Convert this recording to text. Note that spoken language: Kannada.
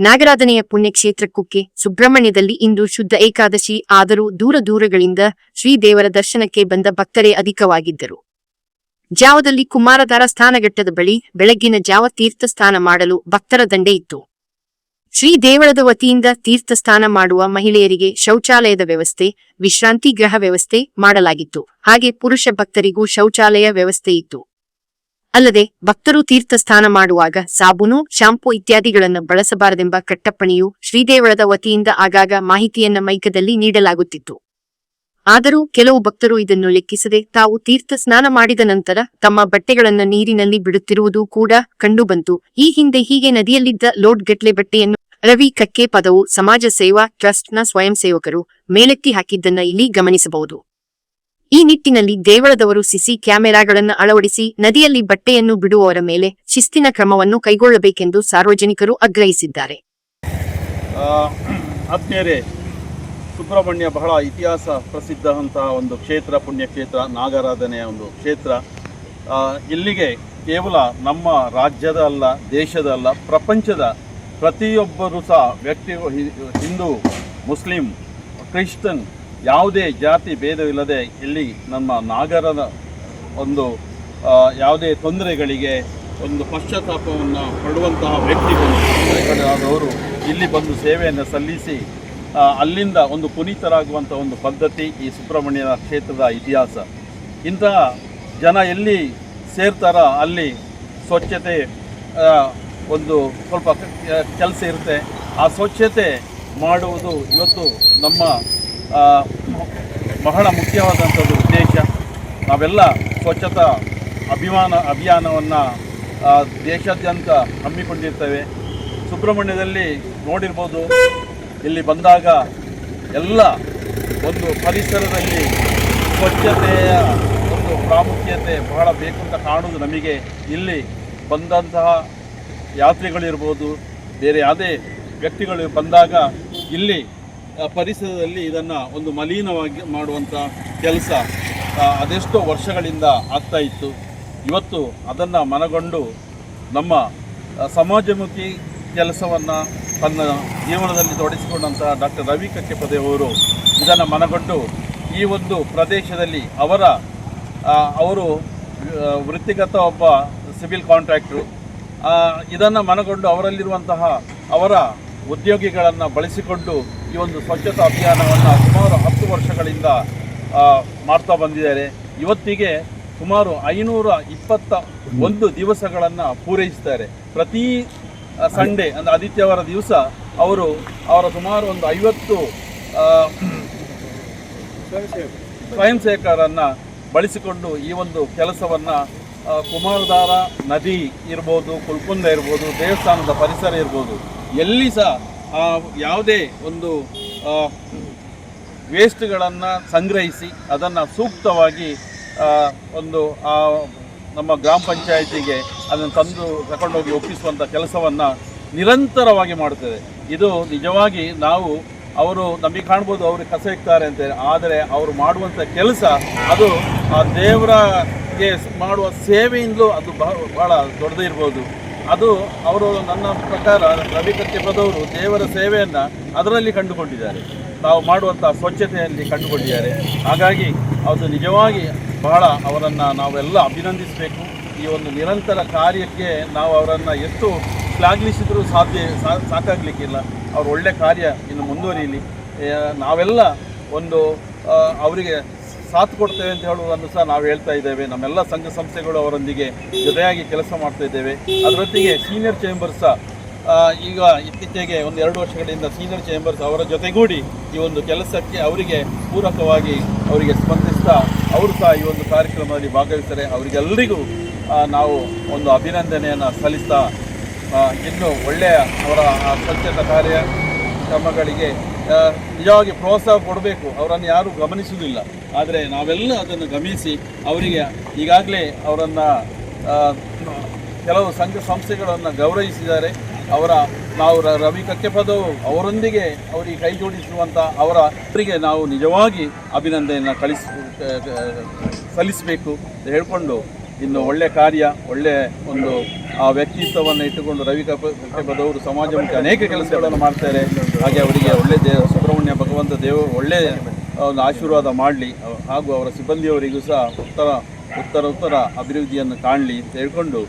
ನಾಗರಾಧನೆಯ ಪುಣ್ಯಕ್ಷೇತ್ರ ಕುಕ್ಕೆ ಸುಬ್ರಹ್ಮಣ್ಯದಲ್ಲಿ ಇಂದು ಶುದ್ಧ ಏಕಾದಶಿ ಆದರೂ ದೂರ ದೂರಗಳಿಂದ ಶ್ರೀದೇವರ ದರ್ಶನಕ್ಕೆ ಬಂದ ಭಕ್ತರೇ ಅಧಿಕವಾಗಿದ್ದರು. ಜಾವದಲ್ಲಿ ಕುಮಾರಧಾರ ಸ್ಥಾನಘಟ್ಟದ ಬಳಿ ಬೆಳಗ್ಗಿನ ಜಾವ ತೀರ್ಥ ಸ್ಥಾನ ಮಾಡಲು ಭಕ್ತರ ದಂಡೆ ಇತ್ತು. ಶ್ರೀ ದೇವಳದ ವತಿಯಿಂದ ತೀರ್ಥ ಸ್ಥಾನ ಮಾಡುವ ಮಹಿಳೆಯರಿಗೆ ಶೌಚಾಲಯದ ವ್ಯವಸ್ಥೆ, ವಿಶ್ರಾಂತಿ ಗೃಹ ವ್ಯವಸ್ಥೆ ಮಾಡಲಾಗಿತ್ತು. ಹಾಗೆ ಪುರುಷ ಭಕ್ತರಿಗೂ ಶೌಚಾಲಯ ವ್ಯವಸ್ಥೆ ಇತ್ತು. ಅಲ್ಲದೆ ಭಕ್ತರು ತೀರ್ಥ ಸ್ನಾನ ಮಾಡುವಾಗ ಸಾಬೂನು, ಶಾಂಪೂ ಇತ್ಯಾದಿಗಳನ್ನು ಬಳಸಬಾರದೆಂಬ ಕಟ್ಟಪ್ಪಣೆಯು ಶ್ರೀದೇವಳದ ವತಿಯಿಂದ ಆಗಾಗ ಮಾಹಿತಿಯನ್ನ ಮೈಕದಲ್ಲಿ ನೀಡಲಾಗುತ್ತಿತ್ತು. ಆದರೂ ಕೆಲವು ಭಕ್ತರು ಇದನ್ನು ಲೆಕ್ಕಿಸದೆ ತಾವು ತೀರ್ಥ ಸ್ನಾನ ಮಾಡಿದ ನಂತರ ತಮ್ಮ ಬಟ್ಟೆಗಳನ್ನು ನೀರಿನಲ್ಲಿ ಬಿಡುತ್ತಿರುವುದು ಕೂಡ ಕಂಡುಬಂತು. ಈ ಹಿಂದೆ ಹೀಗೆ ನದಿಯಲ್ಲಿದ್ದ ಲೋಡ್ ಗಟ್ಲೆ ಬಟ್ಟೆಯನ್ನು ರವಿ ಕಕ್ಕೆ ಪದವು ಸಮಾಜ ಸೇವಾ ಟ್ರಸ್ಟ್ನ ಸ್ವಯಂ ಸೇವಕರು ಮೇಲೆತ್ತಿ ಹಾಕಿದ್ದನ್ನ ಇಲ್ಲಿ ಗಮನಿಸಬಹುದು. ಈ ನಿಟ್ಟಿನಲ್ಲಿ ದೇವಳದವರು ಸಿಸಿ ಕ್ಯಾಮೆರಾಗಳನ್ನು ಅಳವಡಿಸಿ ನದಿಯಲ್ಲಿ ಬಟ್ಟೆಯನ್ನು ಬಿಡುವವರ ಮೇಲೆ ಶಿಸ್ತಿನ ಕ್ರಮವನ್ನು ಕೈಗೊಳ್ಳಬೇಕೆಂದು ಸಾರ್ವಜನಿಕರು ಆಗ್ರಹಿಸಿದ್ದಾರೆ. ಆತ್ಮೀಯರೇ ಸುಬ್ರಹ್ಮಣ್ಯ ಬಹಳ ಇತಿಹಾಸ ಪ್ರಸಿದ್ಧವಂತಹ ಒಂದು ಕ್ಷೇತ್ರ, ಪುಣ್ಯಕ್ಷೇತ್ರ, ನಾಗಾರಾಧನೆಯ ಒಂದು ಕ್ಷೇತ್ರ. ಇಲ್ಲಿಗೆ ಕೇವಲ ನಮ್ಮ ರಾಜ್ಯದ ಅಲ್ಲ, ದೇಶದ ಅಲ್ಲ, ಪ್ರಪಂಚದ ಪ್ರತಿಯೊಬ್ಬರೂ ಸಹ ವ್ಯಕ್ತಿ ಹಿಂದೂ, ಮುಸ್ಲಿಂ ಕ್ರಿಶ್ಚನ್ ಯಾವುದೇ ಜಾತಿ ಭೇದವಿಲ್ಲದೆ ಇಲ್ಲಿ ನಮ್ಮ ನಾಗರದ ಒಂದು ಯಾವುದೇ ತೊಂದರೆಗಳಿಗೆ ಒಂದು ಪಶ್ಚಾತ್ತಾಪವನ್ನು ಪಡುವಂತಹ ವ್ಯಕ್ತಿಗಳು ಆದವರು ಇಲ್ಲಿ ಬಂದು ಸೇವೆಯನ್ನು ಸಲ್ಲಿಸಿ ಅಲ್ಲಿಂದ ಒಂದು ಪುನೀತರಾಗುವಂಥ ಒಂದು ಪದ್ಧತಿ ಈ ಸುಬ್ರಹ್ಮಣ್ಯನ ಕ್ಷೇತ್ರದ ಇತಿಹಾಸ. ಇಂತಹ ಜನ ಎಲ್ಲಿ ಸೇರ್ತಾರ ಅಲ್ಲಿ ಸ್ವಚ್ಛತೆ ಒಂದು ಸ್ವಲ್ಪ ಕೆಲಸ ಇರುತ್ತೆ. ಆ ಸ್ವಚ್ಛತೆ ಮಾಡುವುದು ಇವತ್ತು ನಮ್ಮ ಬಹಳ ಮುಖ್ಯವಾದಂಥದ್ದು ಉದ್ದೇಶ. ನಾವೆಲ್ಲ ಸ್ವಚ್ಛತಾ ಅಭಿಮಾನ, ಅಭಿಯಾನವನ್ನು ದೇಶಾದ್ಯಂತ ಹಮ್ಮಿಕೊಂಡಿರ್ತೇವೆ. ಸುಬ್ರಹ್ಮಣ್ಯದಲ್ಲಿ ನೋಡಿರ್ಬೋದು, ಇಲ್ಲಿ ಬಂದಾಗ ಎಲ್ಲ ಒಂದು ಪರಿಸರದಲ್ಲಿ ಸ್ವಚ್ಛತೆಯ ಒಂದು ಪ್ರಾಮುಖ್ಯತೆ ಬಹಳ ಬೇಕು ಅಂತ ಕಾಣುವುದು ನಮಗೆ. ಇಲ್ಲಿ ಬಂದಂತಹ ಯಾತ್ರಿಗಳಿರ್ಬೋದು, ಬೇರೆ ಯಾವುದೇ ವ್ಯಕ್ತಿಗಳು ಬಂದಾಗ ಇಲ್ಲಿ ಪರಿಸರದಲ್ಲಿ ಇದನ್ನು ಒಂದು ಮಲೀನವಾಗಿ ಮಾಡುವಂಥ ಕೆಲಸ ಅದೆಷ್ಟೋ ವರ್ಷಗಳಿಂದ ಆಗ್ತಾ ಇತ್ತು. ಇವತ್ತು ಅದನ್ನು ಮನಗೊಂಡು ನಮ್ಮ ಸಮಾಜಮುಖಿ ಕೆಲಸವನ್ನು ತನ್ನ ಜೀವನದಲ್ಲಿ ತೊಡಗಿಸಿಕೊಂಡಂತಹ ಡಾಕ್ಟರ್ ರವಿ ಕಕ್ಕೆಪದೆ ಅವರು ಇದನ್ನು ಮನಗೊಂಡು ಈ ಒಂದು ಪ್ರದೇಶದಲ್ಲಿ ಅವರ ಅವರು ವೃತ್ತಿಗತ ಒಬ್ಬ ಸಿವಿಲ್ ಕಾಂಟ್ರಾಕ್ಟ್ರು ಇದನ್ನು ಮನಗೊಂಡು ಅವರಲ್ಲಿರುವಂತಹ ಅವರ ಉದ್ಯೋಗಿಗಳನ್ನು ಬಳಸಿಕೊಂಡು ಈ ಒಂದು ಸ್ವಚ್ಛತಾ ಅಭಿಯಾನವನ್ನು ಸುಮಾರು ಹತ್ತು ವರ್ಷಗಳಿಂದ ಮಾಡ್ತಾ ಬಂದಿದ್ದಾರೆ. ಇವತ್ತಿಗೆ ಸುಮಾರು ಐನೂರ ಇಪ್ಪತ್ತ ಒಂದು ದಿವಸಗಳನ್ನು ಪೂರೈಸ್ತಾರೆ. ಪ್ರತಿ ಸಂಡೇ, ಅಂದರೆ ಆದಿತ್ಯವಾರ ದಿವಸ ಅವರು ಅವರ ಸುಮಾರು ಒಂದು ಐವತ್ತು ಸ್ವಯಂ ಸೇವಕರನ್ನು ಬಳಸಿಕೊಂಡು ಈ ಒಂದು ಕೆಲಸವನ್ನು ಕುಮಾರಧಾರ ನದಿ ಇರ್ಬೋದು, ಕುಲ್ಕುಂದ ಇರ್ಬೋದು, ದೇವಸ್ಥಾನದ ಪರಿಸರ ಇರ್ಬೋದು, ಎಲ್ಲಿ ಸಹ ಯಾವುದೇ ಒಂದು ವೇಸ್ಟ್ಗಳನ್ನು ಸಂಗ್ರಹಿಸಿ ಅದನ್ನು ಸೂಕ್ತವಾಗಿ ಆ, ಒಂದು ಆ, ನಮ್ಮ ಗ್ರಾಮ ಪಂಚಾಯಿತಿಗೆ ಅದನ್ನು ತಂದು ತಗೊಂಡೋಗಿ ಒಪ್ಪಿಸುವಂಥ ಕೆಲಸವನ್ನು ನಿರಂತರವಾಗಿ ಮಾಡುತ್ತದೆ. ಇದು ನಿಜವಾಗಿ ನಾವು ಅವರು ನಮಗೆ ಕಾಣ್ಬೋದು ಅವರು ಕಸ ಇಕ್ತಾರೆ ಅಂತ ಆದರೆ ಅವರು ಮಾಡುವಂಥ ಕೆಲಸ ಅದು ಆ ದೇವರಿಗೆ ಮಾಡುವ ಸೇವೆಯಿಂದಲೂ ಅದು ಬಹ ಬಹಳ ದೊಡ್ಡದಿರ್ಬೋದು. ಅದು ಅವರು ನನ್ನ ಪ್ರಕಾರ ರವಿ ಕತ್ತೆಪದವರು ದೇವರ ಸೇವೆಯನ್ನು ಅದರಲ್ಲಿ ಕಂಡುಕೊಂಡಿದ್ದಾರೆ. ತಾವು ಮಾಡುವಂಥ ಸ್ವಚ್ಛತೆಯಲ್ಲಿ ಕಂಡುಕೊಂಡಿದ್ದಾರೆ. ಹಾಗಾಗಿ ಅದು ನಿಜವಾಗಿ ಬಹಳ ಅವರನ್ನು ನಾವೆಲ್ಲ ಅಭಿನಂದಿಸಬೇಕು. ಈ ಒಂದು ನಿರಂತರ ಕಾರ್ಯಕ್ಕೆ ನಾವು ಅವರನ್ನು ಎಷ್ಟು ಶ್ಲಾಘಿಸಿದರೂ ಸಾಧ್ಯ ಸಾಕಾಗಲಿಕ್ಕಿಲ್ಲ. ಅವ್ರ ಒಳ್ಳೆ ಕಾರ್ಯ ಇನ್ನು ಮುಂದುವರಿಯಲಿ ನಾವೆಲ್ಲ ಒಂದು ಅವರಿಗೆ ಸಾಥ್ ಕೊಡ್ತೇವೆ ಅಂತ ಹೇಳುವುದನ್ನು ಸಹ ನಾವು ಹೇಳ್ತಾ ಇದ್ದೇವೆ. ನಮ್ಮೆಲ್ಲ ಸಂಘ ಸಂಸ್ಥೆಗಳು ಅವರೊಂದಿಗೆ ಜೊತೆಯಾಗಿ ಕೆಲಸ ಮಾಡ್ತಾ ಇದ್ದೇವೆ. ಅದರೊಟ್ಟಿಗೆ ಸೀನಿಯರ್ ಚೇಂಬರ್ಸ್ ಸಹ ಈಗ ಇತ್ತೀಚೆಗೆ ಒಂದು ಎರಡು ವರ್ಷಗಳಿಂದ ಸೀನಿಯರ್ ಚೇಂಬರ್ಸ್ ಅವರ ಜೊತೆಗೂಡಿ ಈ ಒಂದು ಕೆಲಸಕ್ಕೆ ಅವರಿಗೆ ಪೂರಕವಾಗಿ ಅವರಿಗೆ ಸ್ಪಂದಿಸ್ತಾ ಅವರು ಸಹ ಈ ಒಂದು ಕಾರ್ಯಕ್ರಮದಲ್ಲಿ ಭಾಗವಹಿಸ್ತಾರೆ ಅವರಿಗೆಲ್ಲರಿಗೂ ನಾವು ಒಂದು ಅಭಿನಂದನೆಯನ್ನು ಸಲ್ಲಿಸ್ತಾ ಇನ್ನೂ ಒಳ್ಳೆಯ ಅವರ ಸ್ವಚ್ಛತಾ ಕಾರ್ಯ ಕ್ರಮಗಳಿಗೆ ಆ, ನಿಜವಾಗಿ ಪ್ರೋತ್ಸಾಹ ಕೊಡಬೇಕು. ಅವರನ್ನು ಯಾರೂ ಗಮನಿಸುವುದಿಲ್ಲ. ಆದರೆ ನಾವೆಲ್ಲ ಅದನ್ನು ಗಮನಿಸಿ ಅವರಿಗೆ ಈಗಾಗಲೇ ಅವರನ್ನು ಕೆಲವು ಸಂಘ ಸಂಸ್ಥೆಗಳನ್ನು ಗೌರವಿಸಿದ್ದಾರೆ. ಅವರ, ನಾವು ರವಿ ಕಕ್ಕೆಪದವು ಅವರೊಂದಿಗೆ ಅವರಿಗೆ ಕೈ ಜೋಡಿಸುವಂಥ ಅವರ, ಅವರಿಗೆ ನಾವು ನಿಜವಾಗಿ ಅಭಿನಂದನೆಯನ್ನು ಕಳಿಸ್ ಸಲ್ಲಿಸಬೇಕು ಹೇಳಿಕೊಂಡು, ಇನ್ನು ಒಳ್ಳೆಯ ಕಾರ್ಯ ಒಳ್ಳೆಯ ಒಂದು ಆ ವ್ಯಕ್ತಿತ್ವವನ್ನು ಇಟ್ಟುಕೊಂಡು ರವಿ ಕಪ ಕಟ್ಟೆಬದವರು ಸಮಾಜಮುಖಿ ಅನೇಕ ಕೆಲಸಗಳನ್ನು ಮಾಡ್ತಾರೆ. ಹಾಗೆ ಅವರಿಗೆ ಒಳ್ಳೆ ದೇ ಸುಬ್ರಹ್ಮಣ್ಯ ಭಗವಂತ ದೇವ ಒಳ್ಳೆಯ ಒಂದು ಆಶೀರ್ವಾದ ಮಾಡಲಿ. ಹಾಗೂ ಅವರ ಸಿಬ್ಬಂದಿಯವರಿಗೂ ಸಹ ಉತ್ತರ ಉತ್ತರ ಉತ್ತರ ಅಭಿವೃದ್ಧಿಯನ್ನು ಕಾಣಲಿ ಅಂತ ಹೇಳ್ಕೊಂಡು.